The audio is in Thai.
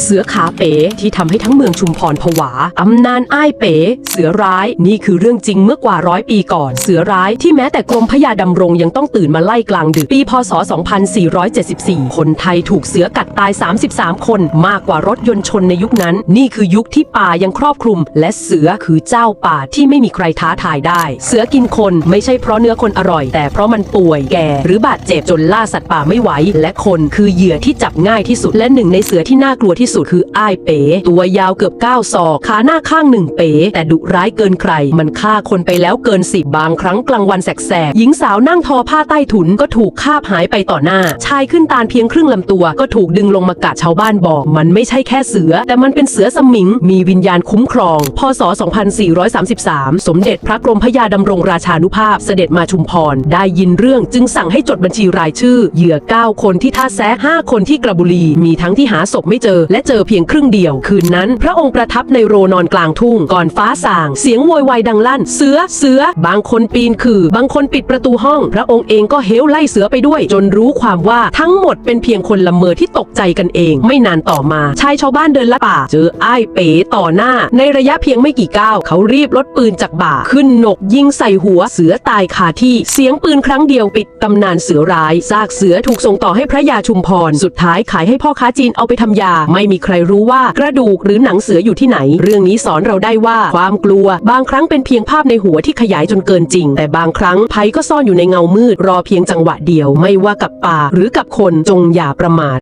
เสือขาเป๋ที่ทำให้ทั้งเมืองชุมพรผวาตำนานอ้ายเป๋ เสือร้ายนี่คือเรื่องจริงเมื่อกว่าร้อยปีก่อน เสือร้ายที่แม้แต่กรมพระยาดำรงยังต้องตื่นมาไล่กลางดึก ปีพศ 2474 คนไทยถูกเสือกัดตาย 33 คนมากกว่ารถยนต์ชนในยุคนั้น นี่คือยุคที่ป่ายังครอบคลุม และเสือคือเจ้าป่าที่ไม่มีใครท้าทายได้ เสือกินคนไม่ใช่เพราะเนื้อคนอร่อย แต่เพราะมันป่วยแก่ หรือบาดเจ็บจนล่าสัตว์ป่าไม่ไหวและคนคือเหยื่อที่จับง่ายที่สุดและหนึ่งในเสือที่น่ากลัววที่สุดคืออ้ายเป๋ ตัวยาวเกือบ9ศอกขาหน้าข้างหนึ่งเป๋ แต่ดุร้ายเกินใคร มันฆ่าคนไปแล้วเกินสิบบางครั้งกลางวันแสกๆหญิงสาวนั่งทอผ้าใต้ถุนก็ถูกคาบหายไปต่อหน้า ชายขึ้นตาลเพียงครึ่งลำตัวก็ถูกดึงลงมากัดชาวบ้านบอก มันไม่ใช่แค่เสือ แต่มันเป็นเสือสมิง มีวิญญาณคุ้มครอง พศ 2433 สมเด็จพระกรมพระยาดำรงราชานุภาพเสด็จมาชุมพร ได้ยินเรื่องจึงสั่งให้จดบัญชีรายชื่อ เหยื่อ 9 คนที่ท่าแซะ5คนที่กระบุรี มีทั้งที่หาศพไม่เจอและเจอเพียงครึ่งเดียว คืนนั้น พระองค์ประทับในโรนอนกลางทุ่งก่อนฟ้าสาง เสียงโวยวายดังลั่น เสือเสือ บางคนปีนคือบางคนปิดประตูห้อง พระองค์เองก็เฮลไล่เสือไปด้วย จนรู้ความว่าทั้งหมดเป็นเพียงคนละเมอที่ตกใจกันเอง ไม่นานต่อมาชายชาวบ้านเดินละป่า เจออ้ายเป๋ต่อหน้า ในระยะเพียงไม่กี่ก้าวเขารีบลดปืนจากบ่า ขึ้นหนกยิงใส่หัวเสือตายคาที่เสียงปืนครั้งเดียวปิดตำนานเสือร้ายซากเสือถูกส่งต่อให้พระยาชุมพรสุดท้ายขายให้พ่อค้าจีนเอาไปทำยาไม่มีใครรู้ว่ากระดูกหรือหนังเสืออยู่ที่ไหน เรื่องนี้สอนเราได้ว่าความกลัว บางครั้งเป็นเพียงภาพในหัวที่ขยายจนเกินจริง แต่บางครั้งภัยก็ซ่อนอยู่ในเงามืดรอเพียงจังหวะเดียว ไม่ว่ากับป่าหรือกับคนจงอย่าประมาท